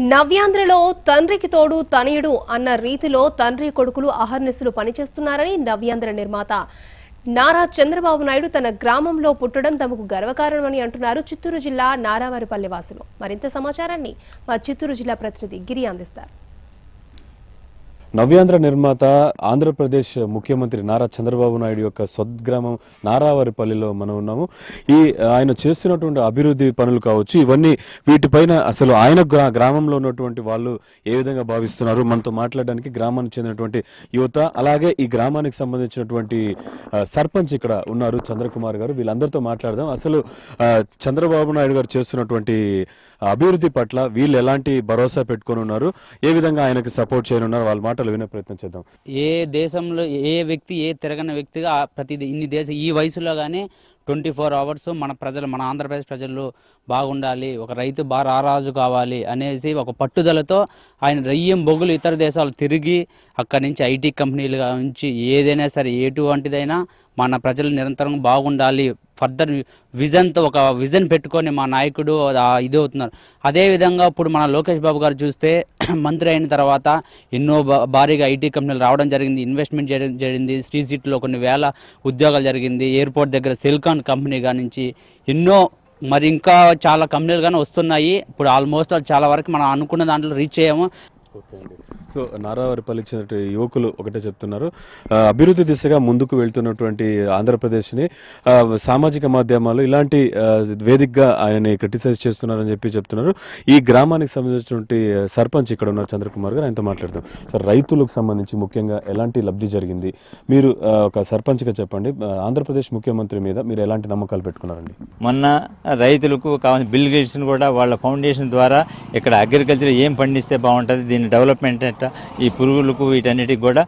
నవ్యాంధ్రలో తండ్రికి తోడు తనయుడు అన్న రీతిలో తండ్రి కొడుకులు అహర్నిశలు పనిచేస్తున్నారని నవ్యాంధ్ర నిర్మాత నారా చంద్రబాబు నాయుడు తన గ్రామంలో పుట్టడం తమకు గర్వకారణమని అంటున్నారు. చిత్తూరు జిల్లా నారావారిపల్లి వాసులు. మరింత సమాచారాన్ని మా చిత్తూరు జిల్లా ప్రతినిధి గిరి అందిస్తారు. నవ్యాంధ్ర నిర్మాత ఆంధ్రప్రదేశ్ ముఖ్యమంత్రి నారా చంద్రబాబు నాయుడు యొక్క సద్గ్రామం నారావారిపల్లిలో మనం ఉన్నాము. ఈ ఆయన చేస్తున్నటువంటి అభివృద్ధి పనులు కావచ్చు ఇవన్నీ వీటిపైన అసలు ఆయన గ్రా- గ్రామంలో ఉన్నటువంటి వాళ్ళు ఏ విధంగా భావిస్తున్నారు? మనతో మాట్లాడడానికి గ్రామానికి చెందినటువంటి యువత అలాగే ఈ గ్రామానికి సంబంధించినటువంటి సర్పంచ్ ఇక్కడ ఉన్నారు చంద్రకుమార్ గారు. వీళ్ళందరితో మాట్లాడదాం. అసలు చంద్రబాబు నాయుడు గారు చేస్తున్నటువంటి అభివృద్ధి పట్ల వీళ్ళు ఎలాంటి భరోసా పెట్టుకొని ఉన్నారు ఏ విధంగా ఆయనకు సపోర్ట్ చేయనున్నారు వాళ్ళ మాటలు వినే ప్రయత్నం చేద్దాం. ఏ దేశంలో ఏ వ్యక్తి ఏ తిరగని వ్యక్తిగా ప్రతి ఇన్ని దేశ ఈ వయసులో కానీ ట్వంటీ ఫోర్ అవర్స్ మన ప్రజలు మన ఆంధ్రప్రదేశ్ ప్రజలు బాగుండాలి ఒక రైతు బాగా రారాజు కావాలి అనేసి ఒక పట్టుదలతో ఆయన రయ్యం బొగులు ఇతర దేశాలు తిరిగి అక్కడి నుంచి ఐటీ కంపెనీలు నుంచి ఏదైనా సరే ఎటువంటిదైనా మన ప్రజలు నిరంతరం బాగుండాలి ఫర్దర్ విజన్తో ఒక విజన్ పెట్టుకొని మా నాయకుడు ఇది అవుతున్నారు. అదేవిధంగా ఇప్పుడు మన లోకేష్ బాబు గారు చూస్తే మంత్రి అయిన తర్వాత ఎన్నో భా- భారీగా ఐటీ కంపెనీలు రావడం జరిగింది ఇన్వెస్ట్మెంట్ చేయడం జరిగింది శ్రీ సిటీలో కొన్ని వేల ఉద్యోగాలు జరిగింది ఎయిర్పోర్ట్ దగ్గర సెల్కాన్ కంపెనీ నుంచి ఎన్నో మరి ఇంకా చాలా కంపెనీలు కానీ వస్తున్నాయి. ఇప్పుడు ఆల్మోస్ట్ చాలా వరకు మనం అనుకున్న దాంట్లో రీచ్ అయ్యాము. సో నారావారిపల్లి చెందిన యువకులు ఒకటే చెప్తున్నారు. అభివృద్ధి దిశగా ముందుకు వెళ్తున్నటువంటి ఆంధ్రప్రదేశ్ని సామాజిక మాధ్యమాలు ఇలాంటి వేదికగా ఆయనని క్రిటిసైజ్ చేస్తున్నారని చెప్పి చెప్తున్నారు. ఈ గ్రామానికి సంబంధించినటువంటి సర్పంచ్ ఇక్కడ ఉన్నారు చంద్రకుమార్ గారు ఆయనతో మాట్లాడతాం సార్ రైతులకు సంబంధించి ముఖ్యంగా ఎలాంటి లబ్ధి జరిగింది? మీరు ఒక సర్పంచ్గా చెప్పండి. ఆంధ్రప్రదేశ్ ముఖ్యమంత్రి మీద మీరు ఎలాంటి నమ్మకాలు పెట్టుకున్నారండి? మొన్న రైతులకు కావాల్సిన బిల్ గేట్స్ని కూడా వాళ్ళ ఫౌండేషన్ ద్వారా ఇక్కడ అగ్రికల్చర్ ఏం పండిస్తే బాగుంటుంది దీని డెవలప్మెంట్ ఎట్ట ఈ పురుగులకు వీటన్నిటికి కూడా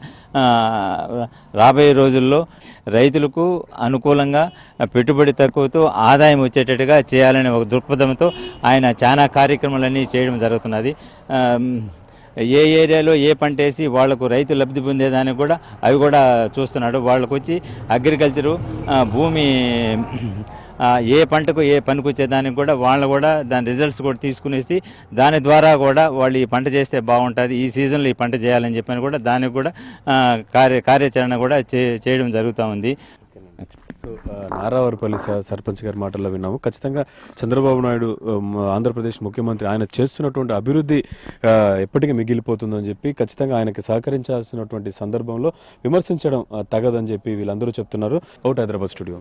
రాబోయే రోజుల్లో రైతులకు అనుకూలంగా పెట్టుబడి తక్కువతో ఆదాయం వచ్చేటట్టుగా చేయాలనే ఒక దృక్పథంతో ఆయన చాలా కార్యక్రమాలన్నీ చేయడం జరుగుతున్నది. ఏ ఏరియాలో ఏ పంట వేసి వాళ్ళకు రైతు లబ్ధి పొందేదానికి కూడా అవి కూడా చూస్తున్నాడు. వాళ్ళకు వచ్చి అగ్రికల్చరు భూమి ఏ పంటకు ఏ పనికి వచ్చేదానికి కూడా వాళ్ళు కూడా దాని రిజల్ట్స్ కూడా తీసుకునేసి దాని ద్వారా కూడా వాళ్ళు ఈ పంట చేస్తే బాగుంటుంది ఈ సీజన్లో ఈ పంట చేయాలని చెప్పని కూడా దానికి కూడా కార్య కార్యాచరణ కూడా చే చేయడం జరుగుతూ ఉంది. సో నారావరపల్లి నారావారిపల్లి సర్పంచ్ గారి మాటల్లో విన్నాము. ఖచ్చితంగా చంద్రబాబు నాయుడు ఆంధ్రప్రదేశ్ ముఖ్యమంత్రి ఆయన చేస్తున్నటువంటి అభివృద్ధి ఎప్పటికీ మిగిలిపోతుందని చెప్పి ఖచ్చితంగా ఆయనకి సహకరించాల్సినటువంటి సందర్భంలో విమర్శించడం తగదని చెప్పి వీళ్ళందరూ చెప్తున్నారు. Out Hyderabad studio.